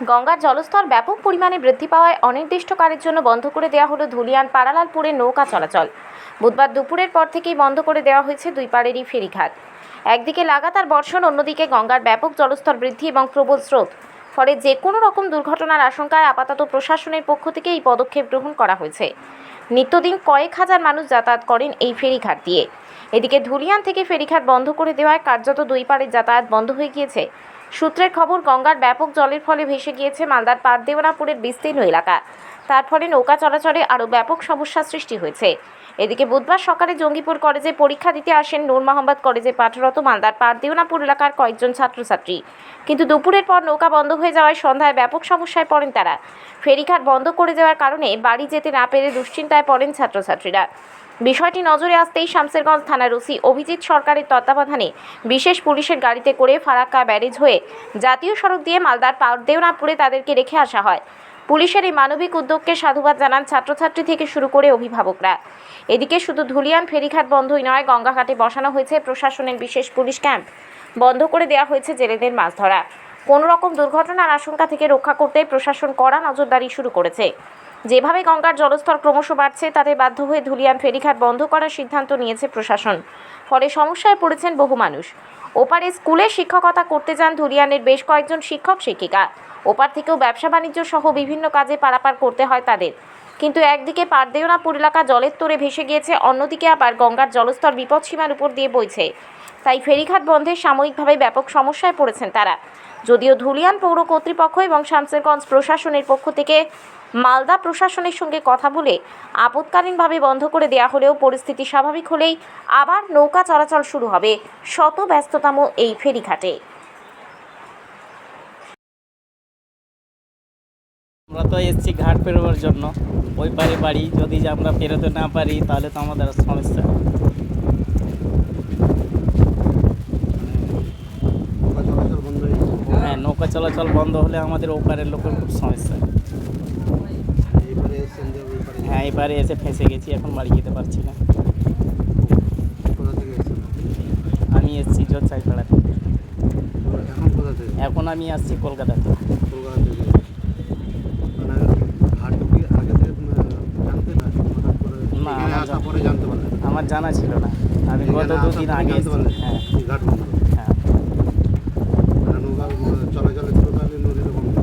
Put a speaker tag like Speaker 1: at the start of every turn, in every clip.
Speaker 1: গঙ্গার জলস্তর ব্যাপক পরিমাণে বৃদ্ধি পাওয়ায় অনির্দিষ্টকালের জন্য বন্ধ করে দেওয়া হলো ধুলিয়ান পাড়ালালপুরে নৌকা চলাচল। বুধবার দুপুরের পর থেকেই বন্ধ করে দেওয়া হয়েছে দুই পাড়েরই ফেরিঘাট। একদিকে লাগাতার বর্ষণ, অন্যদিকে গঙ্গার ব্যাপক জলস্তর বৃদ্ধি এবং প্রবল স্রোত। ফলে যে কোনো রকম দুর্ঘটনার আশঙ্কায় আপাতত প্রশাসনের পক্ষ থেকে এই পদক্ষেপ গ্রহণ করা হয়েছে। নিত্যদিন কয়েক হাজার মানুষ যাতায়াত করেন এই ফেরিঘাট দিয়ে। এদিকে ধুলিয়ান থেকে ফেরিঘাট বন্ধ করে দেওয়ায় কার্যত দুই পাড়ের যাতায়াত বন্ধ হয়ে গিয়েছে। সূত্রের খবর, গঙ্গার ব্যাপক জলের ফলে ভেসে গিয়েছে মালদার পারদেওয়ানাপুরের বিস্তীর্ণ এলাকা। তার ফলে নৌকা চলাচলে আরও ব্যাপক সমস্যার সৃষ্টি হয়েছে। এদিকে বুধবার সকালে জঙ্গিপুর কলেজে পরীক্ষা দিতে আসেন নূর মোহাম্মদ কলেজে পাঠরত মালদার পারদেওনাপুর এলাকার কয়েকজন ছাত্রছাত্রী। কিন্তু দুপুরের পর নৌকা বন্ধ হয়ে যাওয়ায় সন্ধ্যায় ব্যাপক সমস্যায় পড়েন তারা। ফেরিঘাট বন্ধ করে দেওয়ার কারণে বাড়ি যেতে না পেরে দুশ্চিন্তায় পড়েন ছাত্রছাত্রীরা। বিষয়টি নজরে আসতেই শামসেরগঞ্জ থানার ওসি অভিজিৎ সরকারের তত্ত্বাবধানে বিশেষ পুলিশের গাড়িতে করে ফারাক্কা ব্যারেজ হয়ে জাতীয় সড়ক দিয়ে মালদার পারদেওনাপুরে তাদেরকে রেখে আসা হয়। পুলিশের এই মানবিক উদ্যোগকে সাধুবাদ জানান ছাত্রছাত্রী থেকে শুরু করে অভিভাবকরা। এদিকে শুধু ধুলিয়ান ফেরিঘাট বন্ধই নয়, গঙ্গাঘাটে বসানো হয়েছে প্রশাসনের বিশেষ পুলিশ ক্যাম্প। বন্ধ করে দেওয়া হয়েছে জেলেদের মাছ ধরা। কোনো রকম দুর্ঘটনার আশঙ্কা থেকে রক্ষা করতে প্রশাসন কড়া নজরদারি শুরু করেছে। যেভাবে গঙ্গার জলস্তর ক্রমশ বাড়ছে, তাতে বাধ্য হয়ে ধুলিয়ান ফেরিঘাট বন্ধ করার সিদ্ধান্ত নিয়েছে প্রশাসন। ফলে সমস্যায় পড়েছেন বহু মানুষ। ওপারে স্কুলে শিক্ষকতা করতে যান ধুলিয়ানের বেশ কয়েকজন শিক্ষক, শিক্ষিকা। ওপার থেকেও ব্যবসা বাণিজ্য সহ বিভিন্ন কাজে পারাপার করতে হয় তাদের। কিন্তু একদিকে পারদেওনাপুর এলাকা জলের তোরে ভেসে গিয়েছে, অন্যদিকে আবার গঙ্গার জলস্তর বিপদসীমার উপর দিয়ে বইছে। তাই ফেরিঘাট বন্ধে সাময়িকভাবে ব্যাপক সমস্যায় পড়েছেন তারা। যদিও ধুলিয়ান পৌর কর্তৃপক্ষ এবং শামসেরগঞ্জ প্রশাসনের পক্ষ থেকে মালদা প্রশাসনের সঙ্গে কথা বলে আপৎকালীনভাবে বন্ধ করে দেওয়া হলেও পরিস্থিতি স্বাভাবিক হলেই আবার নৌকা চলাচল শুরু হবে শত ব্যস্ততম এই ফেরিঘাটে।
Speaker 2: আমরা তো এসছি ঘাট পেরোবার জন্য। ওই পারে বাড়ি, যদি আমরা পেরোতে না পারি, তাহলে তো আমাদের সমস্যা
Speaker 3: নৌকা চলাচল বন্ধ হয়ে গেছে
Speaker 2: হ্যাঁ নৌকা চলাচল বন্ধ হলে আমাদের ওপারের লোকের খুব সমস্যা। হ্যাঁ এবারে এসে ফেঁসে গেছি এখন বাড়ি যেতে পারছি না। আমি এসছি জোরচাইপাড়া থেকে।
Speaker 3: এখন
Speaker 2: আমি আসছি কলকাতা থেকে।
Speaker 3: মানে না
Speaker 2: আমার জানা- ছিল না। আমি গত দুদিন আগে হ্যাঁ
Speaker 3: এই ঘাট বন্ধ
Speaker 2: হ্যাঁ
Speaker 3: মানে নৌকা উম, চলাচলের পুরো তাহলে নদীতে বন্ধ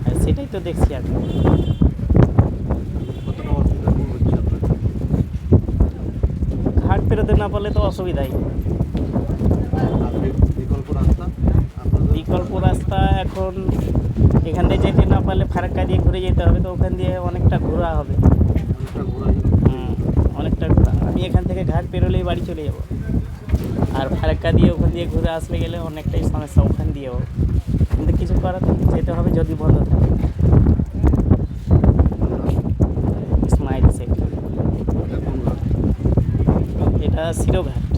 Speaker 2: হ্যাঁ, সেটাই তো দেখছি
Speaker 3: আপনার
Speaker 2: ঘাট পেরোতে না পারলে তো অসুবিধাই।
Speaker 3: বিকল্প রাস্তা
Speaker 2: এখন এখান থেকে যেতে না পারলে ফারাক্কা দিয়ে ঘুরে যেতে হবে, তো ওখান দিয়ে অনেকটা ঘোরা হবে।
Speaker 3: অনেকটা ঘোরা।
Speaker 2: আমি এখান থেকে ঘাট পেরোলেই বাড়ি চলে যাব। আর ফারাক্কা দিয়ে ওখান দিয়ে ঘুরে আসলে গেলে অনেকটাই সমস্যা ওখান দিয়েও। কিন্তু কিছু করার যেতে হবে যদি বন্ধ থাকে। ইসমাইল